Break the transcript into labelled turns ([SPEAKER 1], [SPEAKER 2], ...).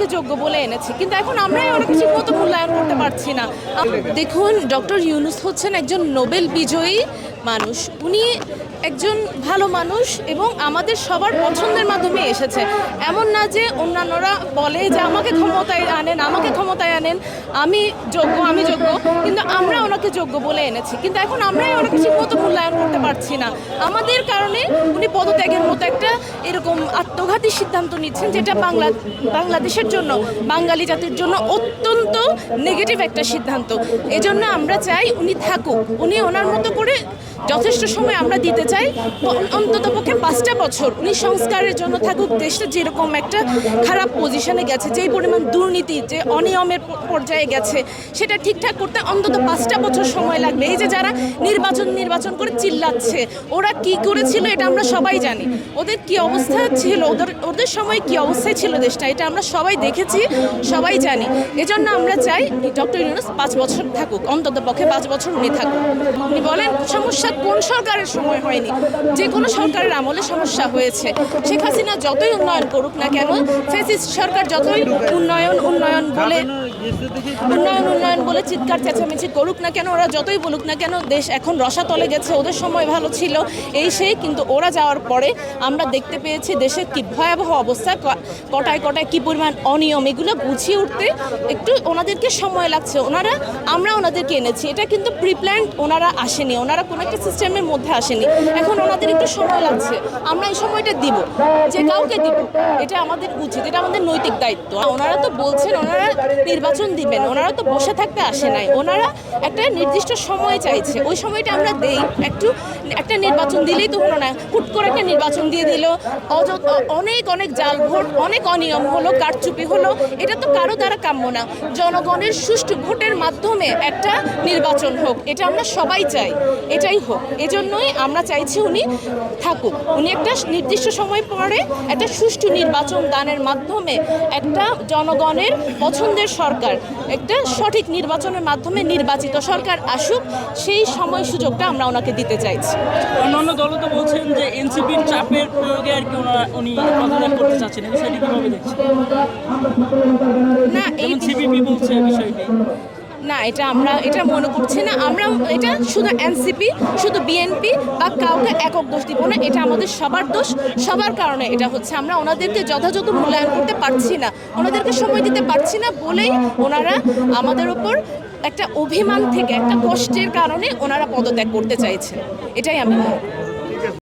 [SPEAKER 1] ওনাকে যোগ্য বলে এনেছি। কিন্তু এখন আমরাই ওনাকে ঠিকমতো মূল্যায়ন করতে পারছি না। দেখুন, ডক্টর ইউনুস হচ্ছেন একজন নোবেল বিজয়ী মানুষ। উনি একজন ভালো মানুষ এবং আমাদের সবার পছন্দের মাধ্যমে এসেছে। এমন না যে অন্যান্যরা বলে যে, আমাকে ক্ষমতায় আনেন, আমাকে ক্ষমতায় আনেন, আমি যোগ্য আমি যোগ্য। কিন্তু আমরা ওনাকে যোগ্য বলে এনেছি। কিন্তু এখন আমরাই ওনাকে ঠিকমতো মূল্যায়ন করতে পারছি না। আমাদের কারণে উনি পদত্যাগের মতো একটা এরকম আত্মঘাতী সিদ্ধান্ত নিচ্ছেন, যেটা বাংলা বাংলাদেশের জন্য, বাঙালি জাতির জন্য অত্যন্ত নেগেটিভ একটা সিদ্ধান্ত। এজন্য আমরা চাই উনি থাকুক। উনি ওনার মতো করে যথেষ্ট সময় আমরা দিতে চাই। অন্তত পক্ষে পাঁচটা বছর উনি সংস্কারের জন্য থাকুক। দেশটা যেরকম একটা খারাপ পজিশনে গেছে, যেই পরিমাণ দুর্নীতি, যে অনিয়মের পর্যায়ে গেছে, সেটা ঠিকঠাক করতে অন্তত পাঁচটা বছর সময় লাগবে। এই যে যারা নির্বাচন নির্বাচন করে চিল্লাচ্ছে, ওরা কি করেছিল এটা আমরা সবাই জানি। ওদের কি অবস্থা ছিল? ওদের ওদের সময় কি অবস্থায় ছিল দেশটা? এটা আমরা সবাই দেখেছি, সবাই জানি। এজন্য আমরা চাই ডক্টর ইউনুস পাঁচ বছর থাকুক, অন্তত পক্ষে পাঁচ বছর উনি থাকুক। উনি বলেন, সমস্যা কোন সরকারের সময় হয়নি? যে কোনো সরকারের আমলে সমস্যা হয়েছে। শেখ হাসিনা যতই উন্নয়ন করুক না কেন ফেসিস সরকার যতই উন্নয়ন উন্নয়ন বলে উন্নয়ন উন্নয়ন বলে চিৎকার চেঁচামেচি করুক না কেন, ওরা যতই বলুক না কেন দেশ এখন রসাতলে গেছে, ওদের সময় ভালো ছিল। এই সেই, কিন্তু ওরা যাওয়ার পরে আমরা দেখতে পেয়েছি দেশের কি ভয়াবহ অবস্থা কটায় কটায় কি পরিমাণ অনিয়ম, এগুলো গুছিয়ে উঠতে একটু ওনাদেরকে সময় লাগছে। ওনারা, আমরা ওনাদেরকে এনেছি। এটা কিন্তু প্রিপ্ল্যান্ড ওনারা আসেনি, ওনারা কোনো একটা সিস্টেমের মধ্যে আসেনি। এখন ওনাদের একটু সময় লাগছে। আমরা এই সময়টা দিব, যে কাউকে দিব, এটা আমাদের উচিত, এটা আমাদের নৈতিক দায়িত্ব। ওনারা তো বলছেন, ওনারা নির্বাচন দিবেন, ওনারা তো বসে থাকতে আসে নাই। ওনারা একটা নির্দিষ্ট সময় চাইছে। ওই সময়টা আমরা দেই। একটু একটা নির্বাচন দিলেই তো হলো না। হুট করে একটা নির্বাচন দিয়ে দিল। অয- অনেক অনেক জাল ভোট, অনেক অনিয়ম হলো, কারচুপি হলো। এটা তো কারও দ্বারা কাম্য না। জনগণের সুষ্ঠু ভোটের মাধ্যমে একটা নির্বাচন হোক। এটা আমরা সবাই চাই। এটাই হোক। এজন্যই আমরা চাইছি উনি থাকুক। উনি একটা নির্দিষ্ট সময় পরে একটা সুষ্ঠু নির্বাচন দানের মাধ্যমে একটা জনগণের পছন্দের সরকার একটা সঠিক নির্বাচনের মাধ্যমে নির্বাচিত সরকার আসুক সেই সময় সুযোগটা আমরা ওনাকে দিতে চাইছি।
[SPEAKER 2] অন্যান্য দলও তো বলছেন যে এনসিপির চাপের প্রয়োগে আর কি উনি পদত্যাগ করতে চাচ্ছেন এই বিষয়টি কীভাবে দেখছেন?
[SPEAKER 1] না এই
[SPEAKER 2] সিপিপি বলছে বিষয়টি।
[SPEAKER 1] না, এটা আমরা, এটা মনে করছি না। আমরা, এটা শুধু এনসিপি, শুধু বিএনপি বা কাউকে একক দোষ দিব না, এটা আমাদের সবার দোষ। সবার কারণে এটা হচ্ছে। আমরা ওনাদেরকে যথাযথ মূল্যায়ন করতে পারছি না। ওনাদেরকে সময় দিতে পারছি না বলেই ওনারা আমাদের ওপর একটা অভিমান থেকে, একটা কষ্টের কারণে ওনারা পদত্যাগ করতে চাইছেন। এটাই আমি